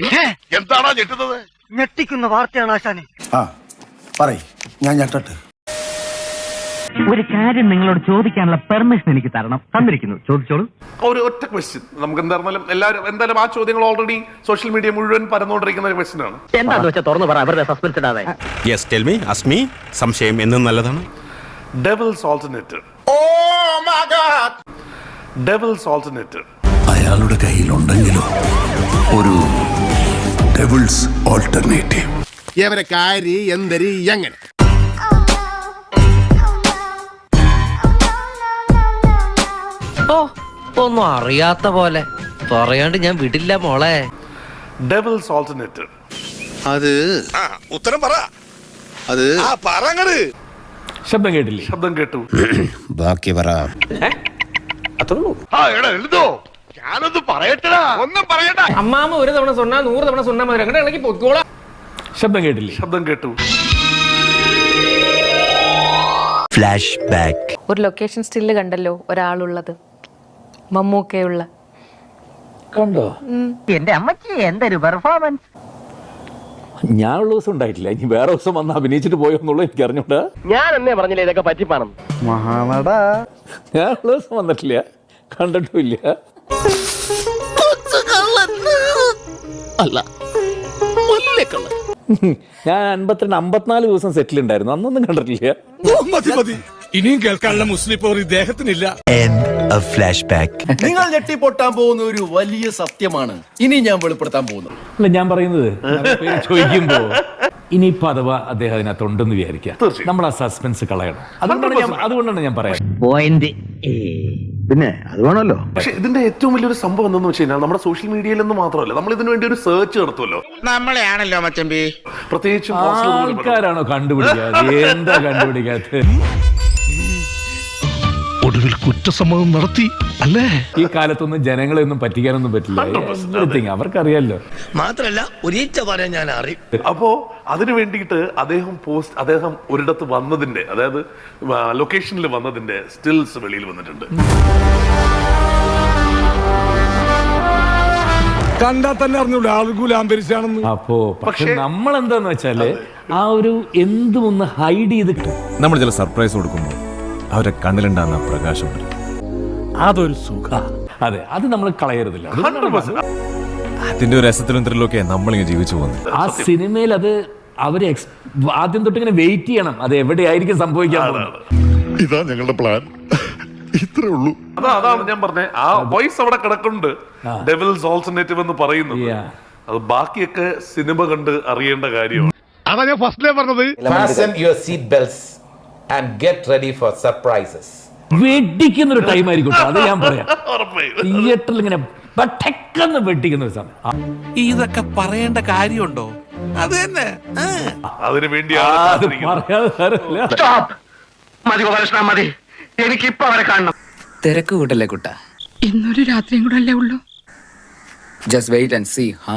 എന്താണോ ഞെട്ടുന്നത്? ഞെട്ടിക്കുന്ന വാർത്തയാണ് ആശാനെ. ആ പറയ്. ഞാൻ ഞെട്ടട്ട്. ഒരു കാര്യം നിങ്ങളോട് ചോദിക്കാനുള്ള പെർമിഷൻ എനിക്ക് തരണം. തന്നിരിക്കുന്നു. ചോദിച്ചോളൂ. ഒരു ഒറ്റ ക്വസ്റ്റ്യൻ നമുക്ക് എന്തായിരുന്നാലും എല്ലാവരും എന്തായാലും ആ ചോദ്യങ്ങൾ ഓൾറെഡി സോഷ്യൽ മീഡിയ മുഴുവൻ പരന്നുകൊണ്ടിരിക്കുന്ന ഒരു ക്വസ്റ്റ്യൻ ആണ്. എന്താന്ന് വെച്ചാൽ തുറന്നു പറ അവരുടെ സസ്പെൻസ് ഇടാതെ. യെസ് ടെൽ മീ അസ്മി സംശയം എന്നും നല്ലതാണ്. ഡെവിൾസ് ഗോഡ് ഡെവിൾസ് ഓൾട്ടർനേറ്റീവ് അയാളുടെ കയ്യിലുണ്ടെങ്കിലോ ഒരു ഡെവിൾസ് ഓൾട്ടർനേറ്റീവ് ഇവരെ കാരി എന്തരി എങ്ങനെ? ഓ ഒന്നും അറിയാത്ത പോലെ. പറയാണ്ട് ഞാൻ വിടില്ല മോളെ. ഡെവിൾസ് ഓൾട്ടർനേറ്റീവ് അത് ഉത്തരം പറ. അത് പറങ്ങട്. ശബ്ദം കേട്ടില്ലേ? ശബ്ദം കേട്ടു. ബാക്കി പറ. അത്രേ ആ എടാ എഴുതോ. ഞാനൊന്ന് പറയട്ടടാ. ഒന്നും പറയണ്ട. അമ്മാമ്മ ഒരു തവണ സൊന്നാ നൂറ് തവണ സൊന്നാ മതി. അങ്ങനെ ഇളക്കി പൊക്കോളാം ശബ്ദം കേട്ടില്ലേ? ശബ്ദം കേട്ടു. ഫ്ലാഷ് ബാക്ക് ഒരു ലൊക്കേഷൻ സ്റ്റില്ല് കണ്ടല്ലോ ഒരാളുള്ളത്. മമ്മൂക്കയുള്ള. കണ്ടോ? എന്റെ അമ്മച്ചി എന്തൊരു പെർഫോമൻസ് ഞാനുള്ള ദിവസം ഉണ്ടായിട്ടില്ല. ഇനി വേറെ ദിവസം വന്ന് അഭിനയിച്ചിട്ട് പോയോ എന്നുള്ളത് എനിക്ക് അറിഞ്ഞൂടാ. ഞാൻ എന്നെ പറഞ്ഞില്ല ഇതൊക്കെ പറ്റിപ്പാണെന്ന്? മഹാനടാ. ഞാനുള്ള ദിവസം വന്നിട്ടില്ല. കണ്ടിട്ടുമില്ല. ഞാൻ അൻപത്തിരണ്ട് അമ്പത്തിനാല് ദിവസം സെറ്റിൽ ഉണ്ടായിരുന്നു. അന്നൊന്നും കണ്ടിട്ടില്ല. മതി മതി. ഇനിയും കേൾക്കാനുള്ള മുസ്ലിം പോർ ഇദ്ദേഹത്തിനില്ല. നിങ്ങൾ ഞെട്ടിപ്പൊട്ടാൻ പോകുന്ന ഒരു വലിയ സത്യമാണ്. ഇനി ഞാൻ വെളിപ്പെടുത്താൻ പോകുന്നു. അല്ല ഞാൻ പറയുന്നത് ചോദിക്കുമ്പോ. ഇനിയിപ്പോ അഥവാ അദ്ദേഹം അതിനകത്തുണ്ടെന്ന് വിചാരിക്കാം നമ്മൾ ആ സസ്പെൻസ് കളയണം. അതുകൊണ്ടാണ് ഞാൻ അതുകൊണ്ടാണ് ഞാൻ പറയാം പോയിന്റ് പിന്നെ അത് വേണമല്ലോ. പക്ഷെ ഇതിന്റെ ഏറ്റവും വലിയൊരു സംഭവം എന്തെന്ന് വെച്ച് കഴിഞ്ഞാൽ നമ്മുടെ സോഷ്യൽ മീഡിയയിൽ നിന്ന് മാത്രമല്ല നമ്മൾ ഇതിനു വേണ്ടി ഒരു സെർച്ച് നടത്തുമല്ലോ. നമ്മളെയാണല്ലോ മച്ചമ്പി. പ്രത്യേകിച്ചും. ആൾക്കാരാണോ കണ്ടുപിടിക്കാതെ എന്താ കണ്ടുപിടിക്കാത്ത ഒടുവിൽ കുറ്റസമ്മതം നടത്തി അല്ലേ? ഈ കാലത്തൊന്നും ജനങ്ങളെ ഒന്നും പറ്റിക്കാനൊന്നും പറ്റില്ല. Everything അവർക്കറിയാലോ. മാത്രല്ല ഒരീച്ച പറയാൻ ഞാൻ അറിയും. അപ്പോ അതിനു വേണ്ടിയിട്ട് അദ്ദേഹം പോസ്റ്റ് അദ്ദേഹം ഒരിടത്ത് വന്നതിന്റെ അതായത് ലൊക്കേഷനിൽ വന്നതിന്റെ സ്റ്റിൽസ് വെളിയിൽ വന്നിട്ടുണ്ട്. കണ്ടാ തന്നെ അറിഞ്ഞൂടെ അപ്പോ പക്ഷെ പക്ഷേ- നമ്മൾ എന്താന്ന് വെച്ചാൽ ആ ഒരു എന്തും ഒന്ന് ഹൈഡ് ചെയ്തിട്ട് നമ്മൾ ചില സർപ്രൈസ് കൊടുക്കുമ്പോൾ അവരെ കണ്ണിലുണ്ടാകുന്ന പ്രകാശമുണ്ട് അതൊരു സുഖ. അതെ അത് നമ്മൾ കളയരുതില്ല. അതിന്റെ ഒരു രസത്തിലും ത്രില്ലൊക്കെ നമ്മളിങ്ങനെ ജീവിച്ചു പോകുന്നത്. ആ സിനിമയിൽ അത് അവർ ആദ്യം തൊട്ട് ഇങ്ങനെ വെയിറ്റ് ചെയ്യണം. അത് എവിടെയായിരിക്കും സംഭവിക്കാൻ പോകുന്നത്? ഇതാ ഞങ്ങളുടെ പ്ലാൻ ഇത്രേ ഉള്ളൂ. അതാ അതാണ് ഞാൻ പറഞ്ഞേ. ആ വോയിസ് അവിടെ കിടക്കുന്നുണ്ട്. ഡെവിൽസ് ഓൾട്ടർനേറ്റീവ് എന്ന് പറയുന്നത്. Yeah. അത് ബാക്കിയൊക്കെ സിനിമ കണ്ട് അറിയേണ്ട കാര്യമാണ്. അതാ ഞാൻ ഫസ്റ്റിലേ പറഞ്ഞത്. Fasten your seat belts. And get ready for surprises വെടിക്കുന്ന ഒരു ടൈം ആയിരിക്കും കേട്ടോ. അത് ഞാൻ പറയാം. തിയേറ്ററിൽ ഇങ്ങനെ പെട്ടെന്ന് വെട്ടിക്കുന്ന ഒരു സമയം. ഇതൊക്കെ പറയേണ്ട കാര്യമുണ്ടോ? അത് തന്നെ. അതിനു വേണ്ടി വേണ്ടിയാണ് മതി എനിക്കിപ്പോ അവരെ കാണണം. തിരക്ക് കൂട്ടല്ലേ കുട്ട? ഇന്നൊരു രാത്രിയും കൂടെ അല്ലേ ഉള്ളൂ? ജസ്റ്റ് വെയിറ്റ് ആൻഡ് സീ ഹാ